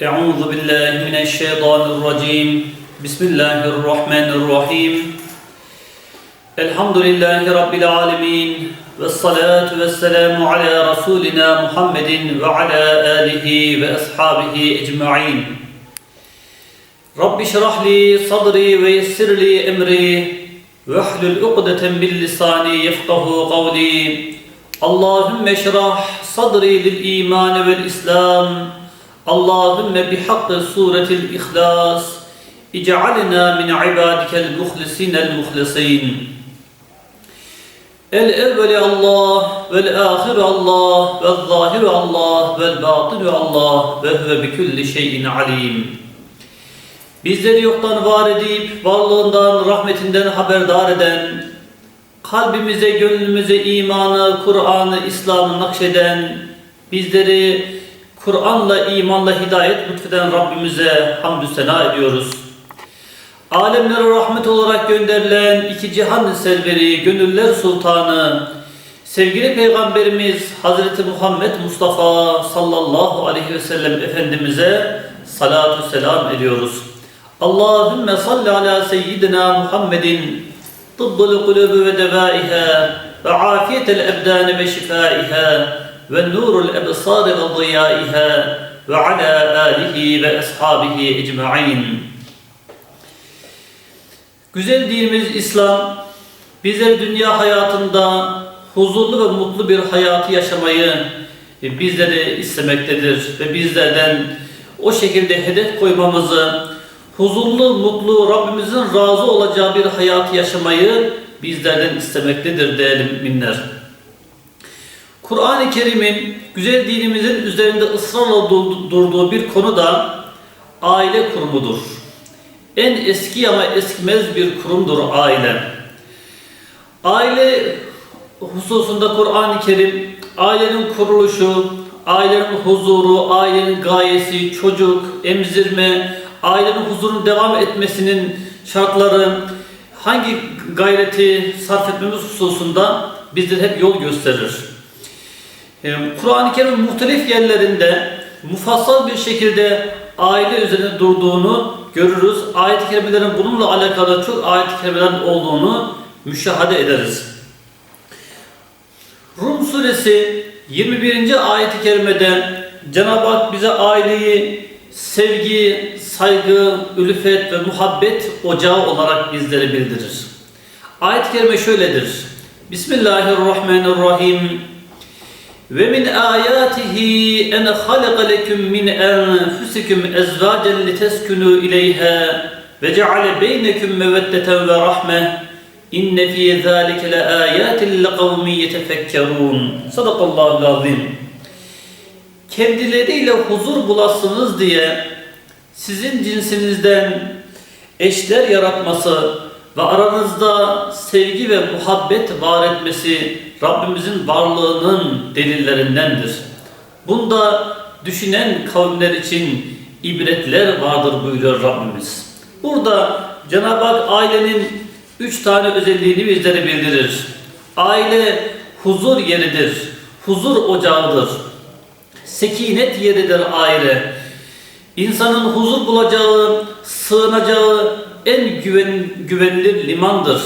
Euzu billahi mineşşeytanirracim. Bismillahirrahmanirrahim. Elhamdülillahi rabbil alamin. Ve salatu ve selamu ala rasulina Muhammedin ve ala alihi ve ashabihi ecmaîn. Rabbi şrah li sadri ve yessir li emri ve hlul ukdeten bil lisani yefkahu kavli. Allahümme şrah sadri lil iman. Allahümme bihakkı suretil ihlas İcealina min ibadikel muhlisinel muhlisin. El evveli Allah vel ahir Allah vel zahir Allah vel batinu Allah ve huve bi kulli şeyin alim. Bizleri yoktan var edip varlığından rahmetinden haberdar eden kalbimize, gönlümüze imanı, Kur'an'ı, İslam'ı nakşeden, bizleri Kur'an'la, imanla hidayet lütfeden Rabbimize hamdü sena ediyoruz. Alemlere rahmet olarak gönderilen iki cihan serveri, gönüller sultanı, sevgili Peygamberimiz Hazreti Muhammed Mustafa sallallahu aleyhi ve sellem Efendimiz'e salatu selam ediyoruz. Allahümme salli ala seyyidina Muhammedin tıbbıl kulubu ve devaiha ve afiyetel ebdani ve şifaiha ve nurul ebsari ve ziyaiha ve ala alihi ve ashabihi ecma'in. Güzel dinimiz İslam bizler dünya hayatında huzurlu ve mutlu bir hayatı yaşamayı e, bizleri istemektedir ve bizlerden o şekilde hedef koymamızı, huzurlu, mutlu, Rabbimizin razı olacağı bir hayatı yaşamayı bizlerden istemektedir değerli müminler. Kur'an-ı Kerim'in güzel dinimizin üzerinde ısrarla dur- durduğu bir konu da aile kurumudur. En eski ama eskimez bir kurumdur aile. Aile hususunda Kur'an-ı Kerim ailenin kuruluşu, ailenin huzuru, ailenin gayesi, çocuk, emzirme, ailenin huzurun devam etmesinin şartları, hangi gayreti sarf etmemiz hususunda bizlere hep yol gösterir. Ee, Kur'an-ı Kerim muhtelif yerlerinde mufassal bir şekilde aile üzerine durduğunu görürüz. Ayet-i kerimelerin bununla alakalı çok ayet-i kerimelerin olduğunu müşahede ederiz. Rum suresi 21. ayet-i kerimede Cenab-ı Hak bize aileyi sevgi, saygı, ülfet ve muhabbet ocağı olarak bizlere bildirir. Ayet-i kerime şöyledir. Bismillahirrahmanirrahim. Ve min ayatihi en halaka lekum min enfusikum ezvacan liteskunu ileyha ve ceale beynekum meveddeten ve rahme inne fi zalike le ayatin li kavmi yetefekkerun. Sadakallahu azim. Kendileriyle huzur bulasınız diye sizin cinsinizden eşler yaratması ve aranızda sevgi ve muhabbet var etmesi Rabbimizin varlığının delillerindendir. Bunda düşünen kavimler için ibretler vardır buyuruyor Rabbimiz. Burada Cenab-ı Hak ailenin üç tane özelliğini bizlere bildirir. Aile huzur yeridir, huzur ocağıdır. Sekinet yeridir aile. İnsanın huzur bulacağı, sığınacağı en güven, güvenilir limandır.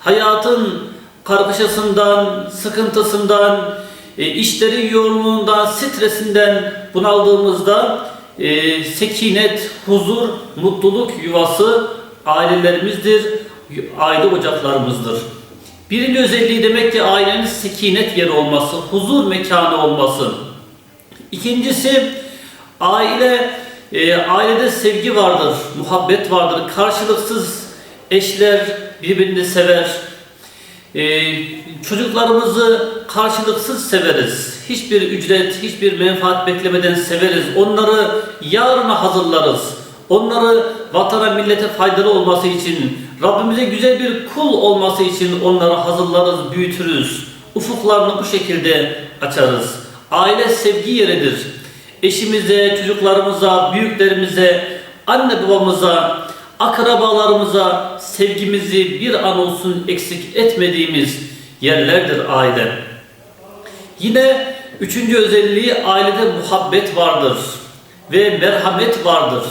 Hayatın kargaşasından, sıkıntısından, e, işlerin yoğunluğundan, stresinden bunaldığımızda e, sekinet, huzur, mutluluk yuvası ailelerimizdir, aile ocaklarımızdır. Birinci özelliği demek ki ailenin sekinet yeri olması, huzur mekanı olması. İkincisi aile e, ailede sevgi vardır, muhabbet vardır. Karşılıksız eşler birbirini sever. E, çocuklarımızı karşılıksız severiz. Hiçbir ücret, hiçbir menfaat beklemeden severiz. Onları yarına hazırlarız. Onları vatana, millete faydalı olması için, Rabbimize güzel bir kul olması için onları hazırlarız, büyütürüz. Ufuklarını bu şekilde açarız. Aile sevgi yeridir. Eşimize, çocuklarımıza, büyüklerimize, anne babamıza, akrabalarımıza sevgimizi bir an olsun eksik etmediğimiz yerlerdir aile. Yine üçüncü özelliği ailede muhabbet vardır. ve merhamet vardır.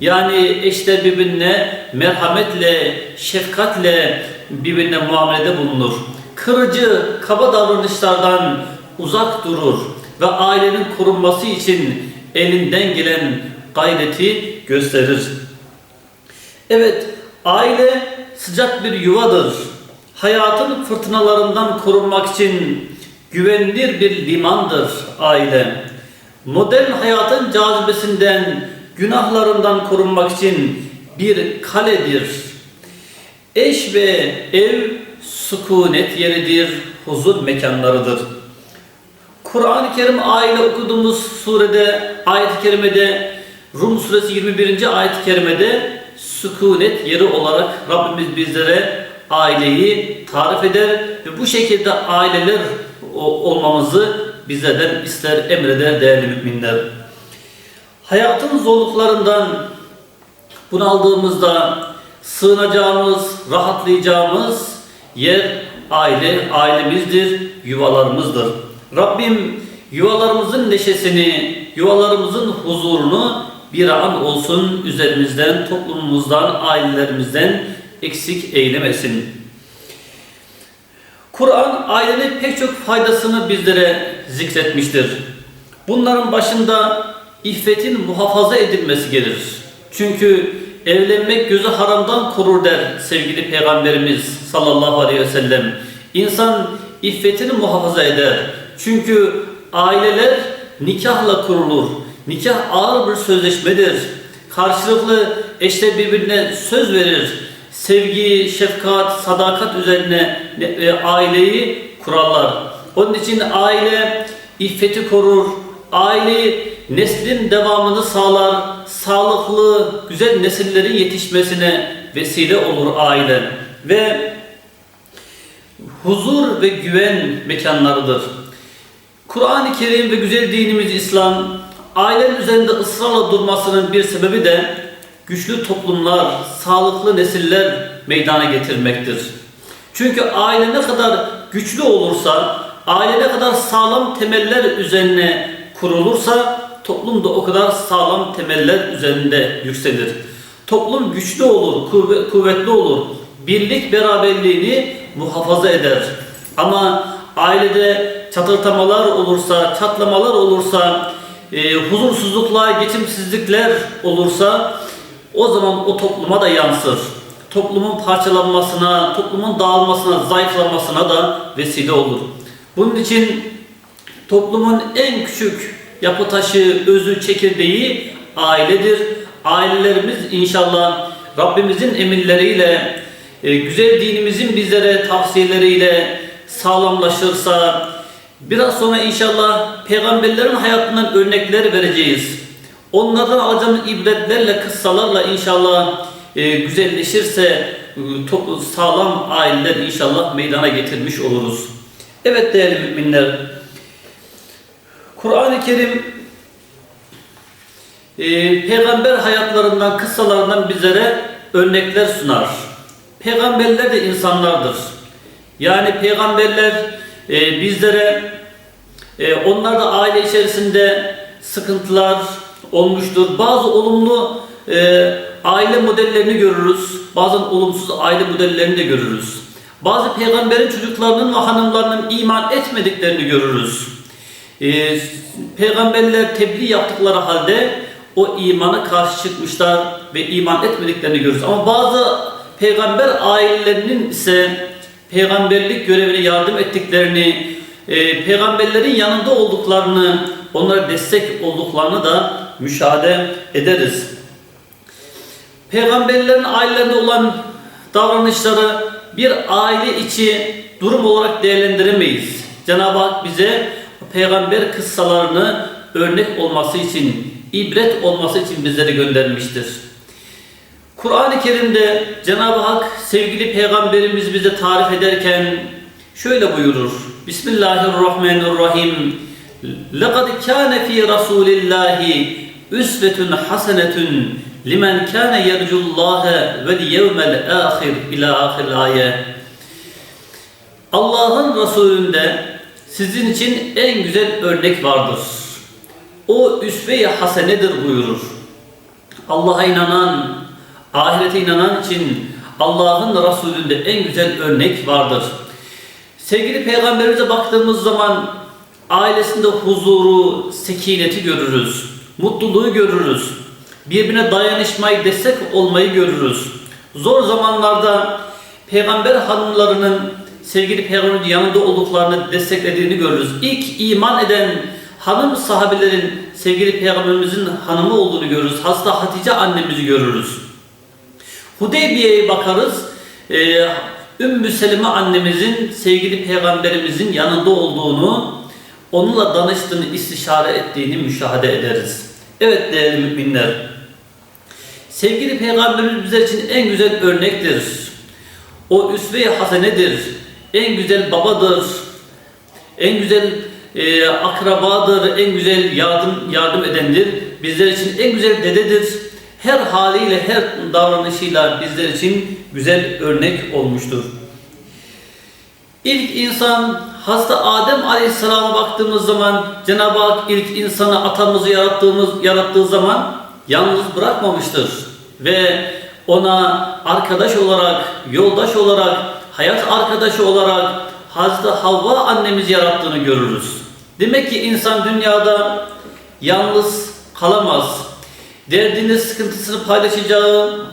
Yani eşler birbirine merhametle, şefkatle birbirine muamelede bulunur. Kırıcı, kaba davranışlardan uzak durur ve ailenin korunması için elinden gelen gayreti gösterir. Evet, aile sıcak bir yuvadır. Hayatın fırtınalarından korunmak için güvenilir bir limandır aile. Modern hayatın cazibesinden, günahlarından korunmak için bir kaledir. Eş ve ev sükunet yeridir, huzur mekanlarıdır. Kur'an-ı Kerim aile okuduğumuz surede, ayet-i kerimede, Rum suresi 21. ayet-i kerimede sükunet yeri olarak Rabbimiz bizlere aileyi tarif eder ve bu şekilde aileler olmamızı bizlerden ister, emreder değerli müminler. Hayatın zorluklarından bunaldığımızda sığınacağımız, rahatlayacağımız yer aile, ailemizdir, yuvalarımızdır. Rabbim yuvalarımızın neşesini, yuvalarımızın huzurunu bir an olsun üzerimizden, toplumumuzdan, ailelerimizden eksik eylemesin. Kur'an ailenin pek çok faydasını bizlere zikretmiştir. Bunların başında iffetin muhafaza edilmesi gelir. Çünkü evlenmek gözü haramdan korur der sevgili Peygamberimiz sallallahu aleyhi ve sellem. İnsan iffetini muhafaza eder. Çünkü aileler nikahla kurulur. Nikah ağır bir sözleşmedir. Karşılıklı eşler birbirine söz verir. Sevgi, şefkat, sadakat üzerine e, aileyi kurarlar. Onun için aile iffeti korur. Aile neslin devamını sağlar. Sağlıklı, güzel nesillerin yetişmesine vesile olur aile. Ve huzur ve güven mekanlarıdır. Kur'an-ı Kerim ve güzel dinimiz İslam ailenin üzerinde ısrarla durmasının bir sebebi de güçlü toplumlar, sağlıklı nesiller meydana getirmektir. Çünkü aile ne kadar güçlü olursa, aile ne kadar sağlam temeller üzerine kurulursa toplum da o kadar sağlam temeller üzerinde yükselir. Toplum güçlü olur, kuvvetli olur. Birlik beraberliğini muhafaza eder. Ama ailede çatırtamalar olursa, çatlamalar olursa, e, huzursuzluklar, geçimsizlikler olursa o zaman o topluma da yansır. Toplumun parçalanmasına, toplumun dağılmasına, zayıflamasına da vesile olur. Bunun için toplumun en küçük yapı taşı, özü, çekirdeği ailedir. Ailelerimiz inşallah Rabbimizin emirleriyle, e, güzel dinimizin bizlere tavsiyeleriyle sağlamlaşırsa, biraz sonra inşallah peygamberlerin hayatından örnekler vereceğiz. Onlardan alacağımız ibretlerle, kıssalarla inşallah e, güzelleşirse e, sağlam aileler inşallah meydana getirmiş oluruz. Evet değerli müminler, Kur'an-ı Kerim e, peygamber hayatlarından, kıssalarından bizlere örnekler sunar. Peygamberler de insanlardır. Yani peygamberler e, bizlere e, onlar da aile içerisinde sıkıntılar olmuştur. Bazı olumlu e, aile modellerini görürüz. Bazen olumsuz aile modellerini de görürüz. Bazı peygamberin çocuklarının ve hanımlarının iman etmediklerini görürüz. E, peygamberler tebliğ yaptıkları halde o imana karşı çıkmışlar ve iman etmediklerini görürüz. Ama bazı peygamber ailelerinin ise peygamberlik görevine yardım ettiklerini, e, peygamberlerin yanında olduklarını, onlara destek olduklarını da müşahede ederiz. Peygamberlerin ailelerinde olan davranışları bir aile içi durum olarak değerlendiremeyiz. Cenab-ı Hak bize peygamber kıssalarını örnek olması için, ibret olması için bizlere göndermiştir. Kur'an-ı Kerim'de Cenab-ı Hak sevgili peygamberimiz bize tarif ederken şöyle buyurur. Bismillahirrahmanirrahim. لَقَدْ كَانَ ف۪ي رَسُولِ اللّٰهِ üsvetun hasenetun limen kana yercullaha vel yevmel ahir ila ahir ayet. Allah'ın Resulünde sizin için en güzel örnek vardır. o üsve-i hasenedir buyurur. Allah'a inanan, ahirete inanan için Allah'ın Resulü'nde en güzel örnek vardır. Sevgili Peygamberimize baktığımız zaman ailesinde huzuru, sekineti görürüz. Mutluluğu görürüz. Birbirine dayanışmayı, destek olmayı görürüz. Zor zamanlarda peygamber hanımlarının sevgili peygamberin yanında olduklarını desteklediğini görürüz. İlk iman eden hanım sahabelerin sevgili peygamberimizin hanımı olduğunu görürüz. Hasta Hatice annemizi görürüz. Hudeybiye'ye bakarız. Ee, Ümmü Selime annemizin sevgili peygamberimizin yanında olduğunu, onunla danıştığını, istişare ettiğini müşahede ederiz. Evet değerli müminler. Sevgili peygamberimiz bizler için en güzel örnektir. O üsve-i hasenedir. En güzel babadır. En güzel e, akrabadır. En güzel yardım yardım edendir. Bizler için en güzel dededir. Her haliyle, her davranışıyla bizler için güzel örnek olmuştur. İlk insan hasta Adem Aleyhisselam'a baktığımız zaman Cenab-ı Hak ilk insanı atamızı yarattığımız yarattığı zaman yalnız bırakmamıştır ve ona arkadaş olarak, yoldaş olarak, hayat arkadaşı olarak Hazreti Havva annemizi yarattığını görürüz. Demek ki insan dünyada yalnız kalamaz. Derdini, sıkıntısını paylaşacağı,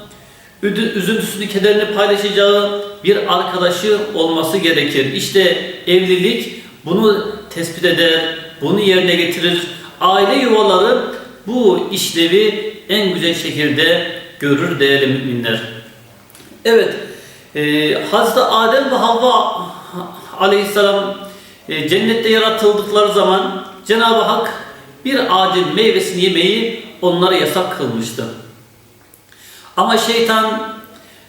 üzüntüsünü, kederini paylaşacağı bir arkadaşı olması gerekir. İşte evlilik bunu tespit eder, bunu yerine getirir. Aile yuvaları bu işlevi en güzel şekilde görür değerli müminler. Evet, e, Hazreti Adem ve Havva aleyhisselam e, cennette yaratıldıkları zaman Cenab-ı Hak bir ağacın meyvesini yemeyi onlara yasak kılmıştı. Ama şeytan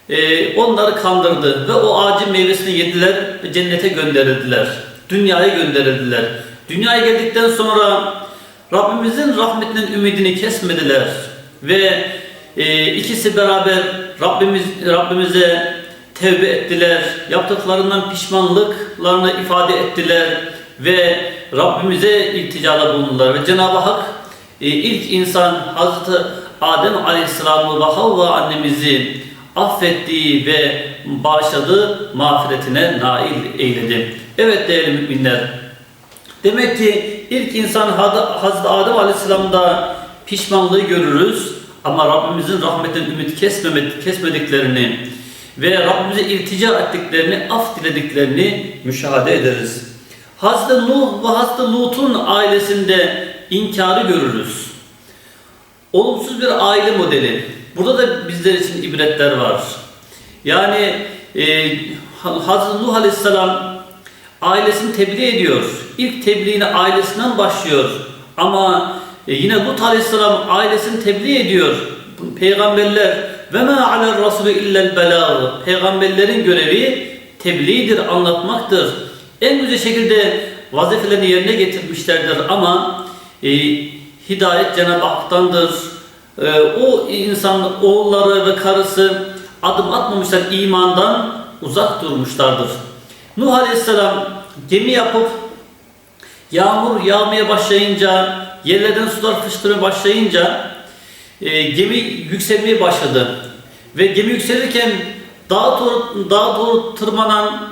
e, onları kandırdı ve o ağacın meyvesini yediler ve cennete gönderildiler. Dünyaya gönderildiler. Dünyaya geldikten sonra Rabbimizin rahmetinin ümidini kesmediler ve e, ikisi beraber Rabbimiz Rabbimize tevbe ettiler. Yaptıklarından pişmanlıklarını ifade ettiler ve Rabbimize ilticada bulundular ve Cenab-ı Hak e, ilk insan Hazreti Adem Aleyhisselam'ı ve Havva annemizi affettiği ve bağışladı, mağfiretine nail eyledi. Evet değerli müminler, demek ki ilk insan Hazreti Adem Aleyhisselam'da pişmanlığı görürüz ama Rabbimizin rahmetinden ümit kesmediklerini ve Rabbimize iltica ettiklerini, af dilediklerini müşahede ederiz. Hazreti Nuh ve Hazreti Lut'un ailesinde inkarı görürüz. Olumsuz bir aile modeli. Burada da bizler için ibretler var. Yani e, Hazreti Nuh Aleyhisselam ailesini tebliğ ediyor. İlk tebliğine ailesinden başlıyor. Ama e, yine Lut Aleyhisselam ailesini tebliğ ediyor. Peygamberler ve ma alel rasulü illel belâh. Peygamberlerin görevi tebliğdir, anlatmaktır. En güzel şekilde vazifelerini yerine getirmişlerdir ama e, hidayet Cenab-ı Hak'tandır. E, o insan oğulları ve karısı adım atmamışlar imandan uzak durmuşlardır. Nuh Aleyhisselam gemi yapıp yağmur yağmaya başlayınca, yerlerden sular fışkırmaya başlayınca e, gemi yükselmeye başladı. Ve gemi yükselirken dağa doğru, dağa doğru tırmanan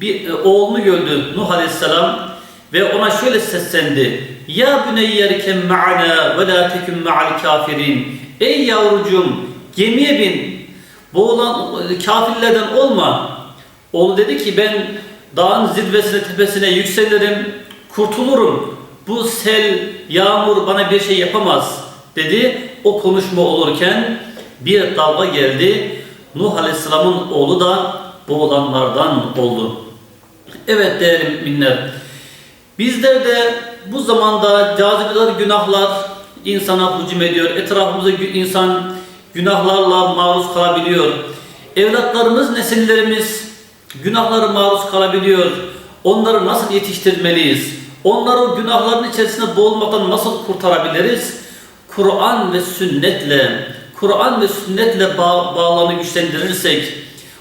bir e, oğlunu gördü Nuh Aleyhisselam ve ona şöyle seslendi. Ya büneyyerken ma'ana ve la tekun ma'al kafirin. Ey yavrucuğum gemiye bin. Boğulan kafirlerden olma. Oğlu dedi ki ben dağın zirvesine tepesine yükselirim, kurtulurum. Bu sel, yağmur bana bir şey yapamaz dedi. O konuşma olurken bir dalga geldi. Nuh Aleyhisselam'ın oğlu da boğulanlardan oldu. Evet değerli müminler. Bizler de bu zamanda cazibeler, günahlar insana hücum ediyor. Etrafımızda insan günahlarla maruz kalabiliyor. Evlatlarımız, nesillerimiz günahlara maruz kalabiliyor. Onları nasıl yetiştirmeliyiz? Onları o günahların içerisinde boğulmaktan nasıl kurtarabiliriz? Kur'an ve sünnetle, Kur'an ve sünnetle bağ, bağlarını güçlendirirsek,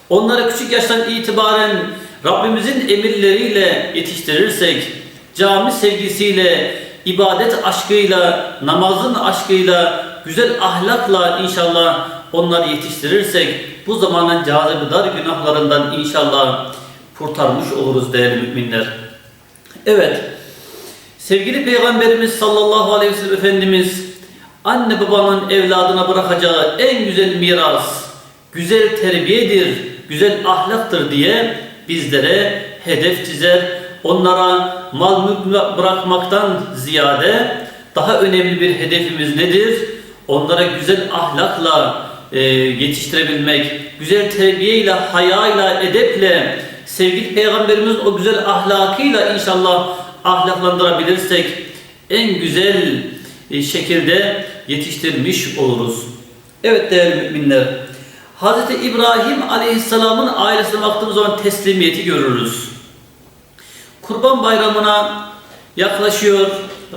onları küçük yaştan itibaren Rabbimizin emirleriyle yetiştirirsek, cami sevgisiyle, ibadet aşkıyla, namazın aşkıyla, güzel ahlakla inşallah onları yetiştirirsek bu zamanın cazibedar günahlarından inşallah kurtarmış oluruz değerli müminler. Evet, sevgili Peygamberimiz sallallahu aleyhi ve sellem Efendimiz anne babanın evladına bırakacağı en güzel miras, güzel terbiyedir, güzel ahlaktır diye bizlere hedef çizer. Onlara mal mülk bırakmaktan ziyade daha önemli bir hedefimiz nedir? Onlara güzel ahlakla e, yetiştirebilmek, güzel terbiyeyle, hayayla, edeple, sevgili Peygamberimiz o güzel ahlakıyla inşallah ahlaklandırabilirsek en güzel e, şekilde yetiştirmiş oluruz. Evet değerli müminler, Hz. İbrahim Aleyhisselam'ın ailesine baktığımız zaman teslimiyeti görürüz. Kurban bayramına yaklaşıyor.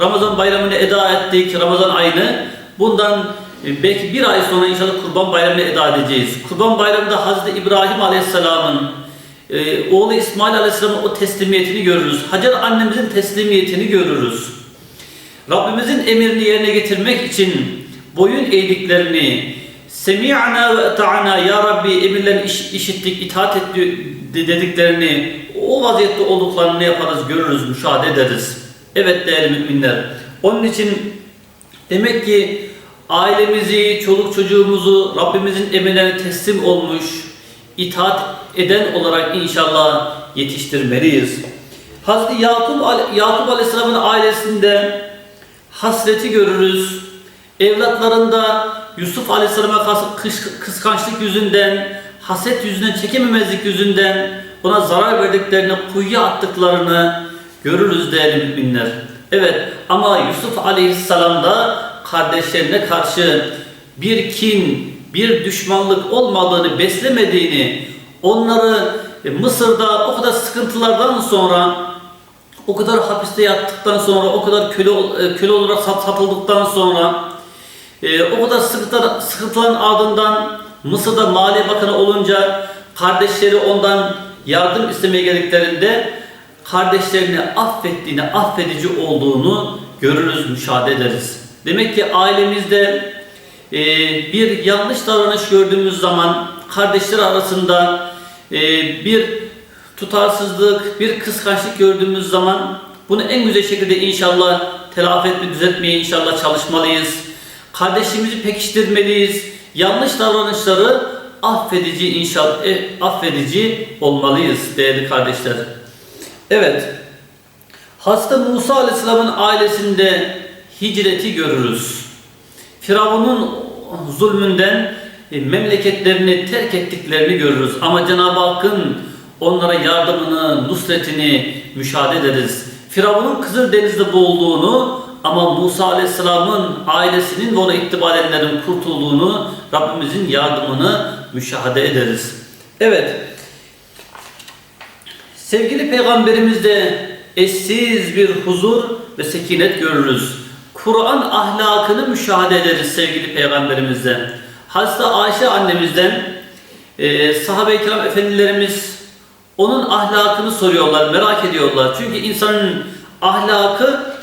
Ramazan bayramını eda ettik. Ramazan ayını. Bundan e, belki bir ay sonra inşallah Kurban bayramını eda edeceğiz. Kurban bayramında Hazreti İbrahim Aleyhisselam'ın e, oğlu İsmail Aleyhisselam'ın o teslimiyetini görürüz. Hacer annemizin teslimiyetini görürüz. Rabbimizin emrini yerine getirmek için boyun eğdiklerini Semi'na ve ta'ana ya Rabbi emirlerini iş, işittik, itaat etti dediklerini o vaziyette olduklarını ne yaparız, görürüz, müşahede ederiz. Evet değerli müminler. Onun için demek ki ailemizi, çoluk çocuğumuzu Rabbimizin emirlerine teslim olmuş, itaat eden olarak inşallah yetiştirmeliyiz. Hazreti Yakup, Yakup Aleyhisselam'ın ailesinde hasreti görürüz. Evlatlarında Yusuf Aleyhisselam'a karşı kıs- kıskançlık yüzünden, haset yüzünden, çekememezlik yüzünden ona zarar verdiklerini, kuyuya attıklarını görürüz değerli müminler. Evet ama Yusuf Aleyhisselam da kardeşlerine karşı bir kin, bir düşmanlık olmadığını, beslemediğini, onları Mısır'da o kadar sıkıntılardan sonra o kadar hapiste yattıktan sonra, o kadar köle, e, köle olarak sat, satıldıktan sonra, e, o kadar sıkıntılar, sıkıntıların ardından Mısır'da Maliye Bakanı olunca kardeşleri ondan yardım istemeye geldiklerinde kardeşlerini affettiğini, affedici olduğunu görürüz, müşahede ederiz. Demek ki ailemizde e, bir yanlış davranış gördüğümüz zaman kardeşler arasında e, bir tutarsızlık, bir kıskançlık gördüğümüz zaman bunu en güzel şekilde inşallah telafi etme, düzeltmeye inşallah çalışmalıyız. Kardeşimizi pekiştirmeliyiz. Yanlış davranışları affedici inşallah e, affedici olmalıyız değerli kardeşler. Evet. Hasta Musa Aleyhisselam'ın ailesinde hicreti görürüz. Firavun'un zulmünden e, memleketlerini terk ettiklerini görürüz. Ama Cenab-ı Hakk'ın onlara yardımını, nusretini müşahede ederiz. Firavun'un Kızıldeniz'de boğulduğunu ama Musa Aleyhisselam'ın ailesinin ve ona ittiba edenlerin kurtulduğunu, Rabbimizin yardımını müşahede ederiz. Evet, sevgili Peygamberimizde eşsiz bir huzur ve sekinet görürüz. Kur'an ahlakını müşahede ederiz sevgili Peygamberimizde. Hazreti Ayşe annemizden e, sahabe-i kiram efendilerimiz onun ahlakını soruyorlar, merak ediyorlar. Çünkü insanın ahlakı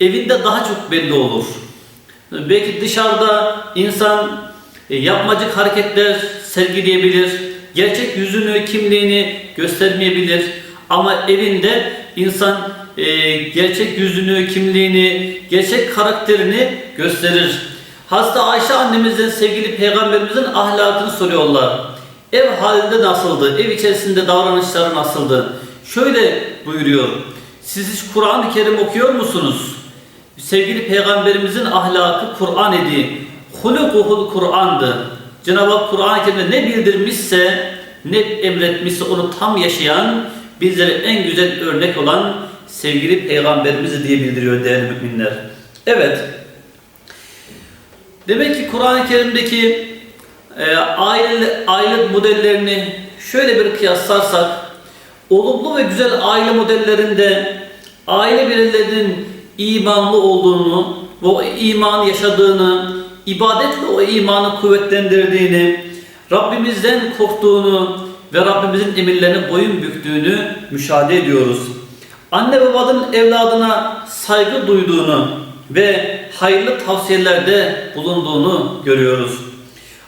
evinde daha çok belli olur. Belki dışarıda insan e, yapmacık hareketler sergileyebilir, gerçek yüzünü, kimliğini göstermeyebilir. Ama evinde insan e, gerçek yüzünü, kimliğini, gerçek karakterini gösterir. Hasta Ayşe annemizden sevgili peygamberimizin ahlakını soruyorlar. Ev halinde nasıldı? Ev içerisinde davranışları nasıldı? Şöyle buyuruyor. Siz hiç Kur'an-ı Kerim okuyor musunuz? Sevgili peygamberimizin ahlakı Kur'an idi. Hulukuhul Kur'an'dı. Cenab-ı Hak Kur'an-ı Kerim'de ne bildirmişse, ne emretmişse onu tam yaşayan, bizlere en güzel örnek olan sevgili peygamberimizi diye bildiriyor değerli müminler. Evet. Demek ki Kur'an-ı Kerim'deki e, aile, aile modellerini şöyle bir kıyaslarsak olumlu ve güzel aile modellerinde aile bireylerinin imanlı olduğunu o imanı yaşadığını, ibadetle o imanı kuvvetlendirdiğini, Rabbimizden korktuğunu ve Rabbimizin emirlerine boyun büktüğünü müşahede ediyoruz. anne babanın evladına saygı duyduğunu ve hayırlı tavsiyelerde bulunduğunu görüyoruz.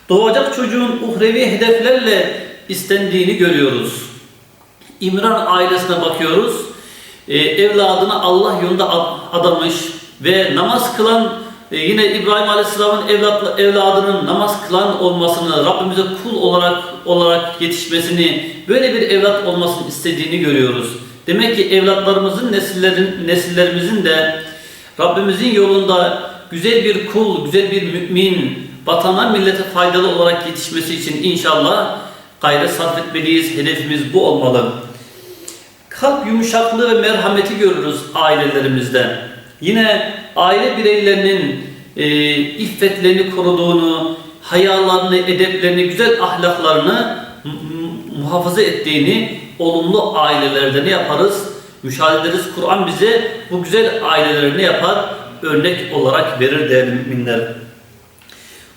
Doğacak çocuğun uhrevi hedeflerle istendiğini görüyoruz. İmran ailesine bakıyoruz. Ee, evladını Allah yolunda ad- adamış ve namaz kılan e, yine İbrahim Aleyhisselam'ın evlat, evladının namaz kılan olmasını, Rabbimize kul olarak olarak yetişmesini, böyle bir evlat olmasını istediğini görüyoruz. Demek ki evlatlarımızın, nesillerin, nesillerimizin de Rabbimizin yolunda güzel bir kul, güzel bir mümin, vatana millete faydalı olarak yetişmesi için inşallah gayret sarf etmeliyiz. Hedefimiz bu olmalı. Kalp yumuşaklığı ve merhameti görürüz ailelerimizde. Yine aile bireylerinin e, iffetlerini koruduğunu, hayalarını, edeplerini, güzel ahlaklarını mu- mu- muhafaza ettiğini olumlu ailelerde ne yaparız? Müşahede ederiz. Kur'an bize bu güzel aileleri ne yapar? Örnek olarak verir değerli müminler.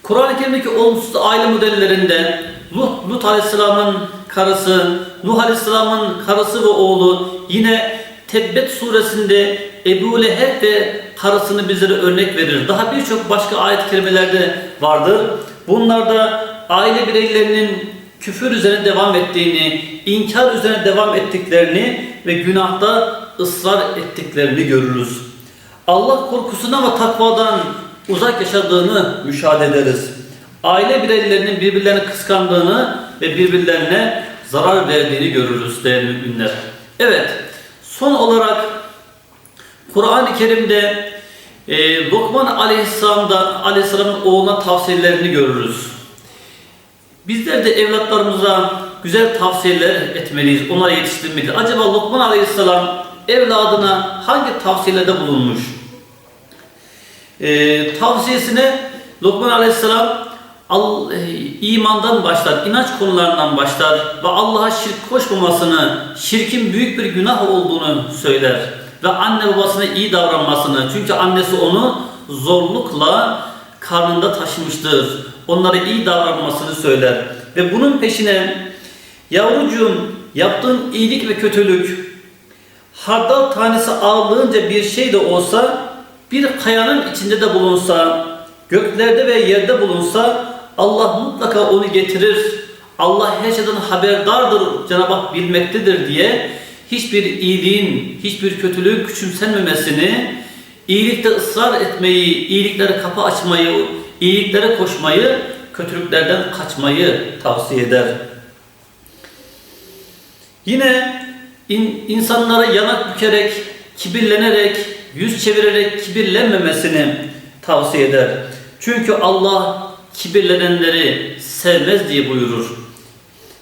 Kur'an-ı Kerim'deki olumsuz aile modellerinde Lut, Lut Aleyhisselam'ın karısı, Nuh Aleyhisselam'ın karısı ve oğlu yine Tebbet suresinde Ebu Leheb ve karısını bizlere örnek verir. Daha birçok başka ayet kelimelerde vardır. Bunlarda aile bireylerinin küfür üzerine devam ettiğini, inkar üzerine devam ettiklerini ve günahta ısrar ettiklerini görürüz. Allah korkusuna ve takvadan uzak yaşadığını müşahede ederiz. Aile bireylerinin birbirlerini kıskandığını ve birbirlerine zarar verdiğini görürüz değerli müminler. Evet, son olarak Kur'an-ı Kerim'de e, Lokman Aleyhisselam'da Aleyhisselam'ın oğluna tavsiyelerini görürüz. Bizler de evlatlarımıza güzel tavsiyeler etmeliyiz, onları yetiştirmeliyiz. Acaba Lokman Aleyhisselam evladına hangi tavsiyelerde bulunmuş? Ee, tavsiyesine Lokman Aleyhisselam al, e, imandan başlar, inanç konularından başlar ve Allah'a şirk koşmamasını, şirkin büyük bir günah olduğunu söyler ve anne babasına iyi davranmasını çünkü annesi onu zorlukla karnında taşımıştır. Onlara iyi davranmasını söyler ve bunun peşine yavrucuğum yaptığın iyilik ve kötülük hardal tanesi ağırlığınca bir şey de olsa bir kayanın içinde de bulunsa göklerde ve yerde bulunsa Allah mutlaka onu getirir. Allah her şeyden haberdardır, Cenab-ı Hak bilmektedir diye hiçbir iyiliğin, hiçbir kötülüğün küçümsenmemesini, iyilikte ısrar etmeyi, iyiliklere kapı açmayı, iyiliklere koşmayı, kötülüklerden kaçmayı tavsiye eder. Yine in- insanlara yanak bükerek, kibirlenerek, yüz çevirerek kibirlenmemesini tavsiye eder. Çünkü Allah kibirlenenleri sevmez diye buyurur.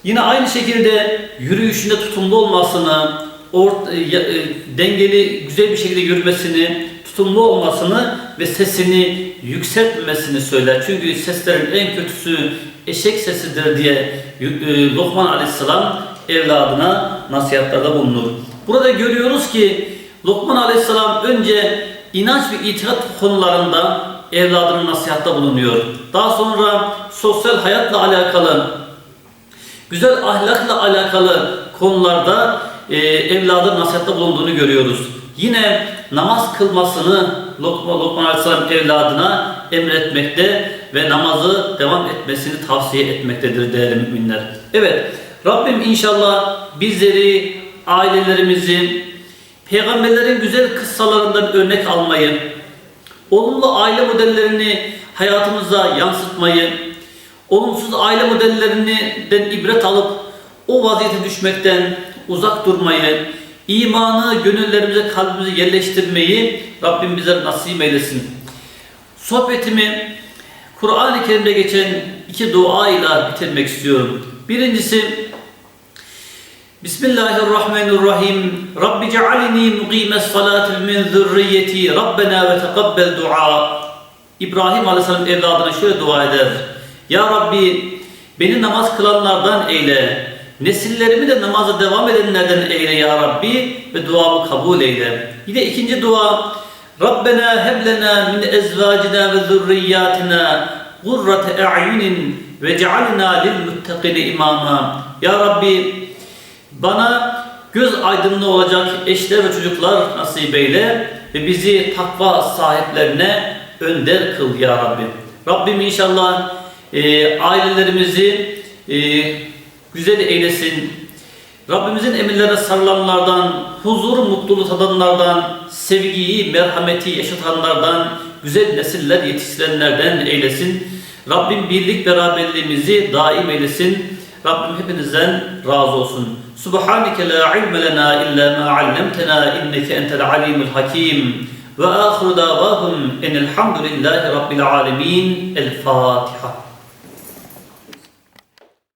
Yine aynı şekilde yürüyüşünde tutumlu olmasını, ort, e, e, dengeli, güzel bir şekilde yürümesini, tutumlu olmasını ve sesini yükseltmemesini söyler. Çünkü seslerin en kötüsü eşek sesidir diye e, Lokman Aleyhisselam evladına nasihatlerde bulunur. Burada görüyoruz ki Lokman Aleyhisselam önce inanç ve itikat konularında evladının nasihatta bulunuyor. Daha sonra sosyal hayatla alakalı güzel ahlakla alakalı konularda e, evladın nasihatta bulunduğunu görüyoruz. Yine namaz kılmasını Lokman, Lokman Aleyhisselam evladına emretmekte ve namazı devam etmesini tavsiye etmektedir değerli müminler. Evet, Rabbim inşallah bizleri, ailelerimizi, peygamberlerin güzel kıssalarından örnek almayı, olumlu aile modellerini hayatımıza yansıtmayı, olumsuz aile modellerinden ibret alıp o vaziyete düşmekten uzak durmayı, imanı gönüllerimize, kalbimize yerleştirmeyi Rabbim bize nasip eylesin. Sohbetimi Kur'an-ı Kerim'de geçen iki dua ile bitirmek istiyorum. Birincisi Bismillahirrahmanirrahim. Rabbi cealni muqimes salati min zürriyeti. Rabbena ve tekabbel dua. İbrahim Aleyhisselam evladına şöyle dua eder. Ya Rabbi beni namaz kılanlardan eyle. Nesillerimi de namaza devam edenlerden eyle ya Rabbi ve duamı kabul eyle. Yine ikinci dua Rabbena heb lena min ezvacina ve zurriyatina gurrate a'yunin ve cealna lil muttakine imama. Ya Rabbi bana göz aydınlığı olacak eşler ve çocuklar nasip eyle ve bizi takva sahiplerine önder kıl ya Rabbi. Rabbim inşallah e, ailelerimizi e, güzel eylesin. Rabbimizin emirlerine sarılanlardan, huzur, mutluluğu tadanlardan, sevgiyi, merhameti yaşatanlardan, güzel nesiller yetiştirenlerden eylesin. Rabbim birlik beraberliğimizi daim eylesin. Rabbim hepinizden razı olsun. سبحانك لا علم لنا إلا ما علمتنا إنك أنت العليم الحكيم. وآخر دعواهم إن الحمد لله رب العالمين الفاتحة.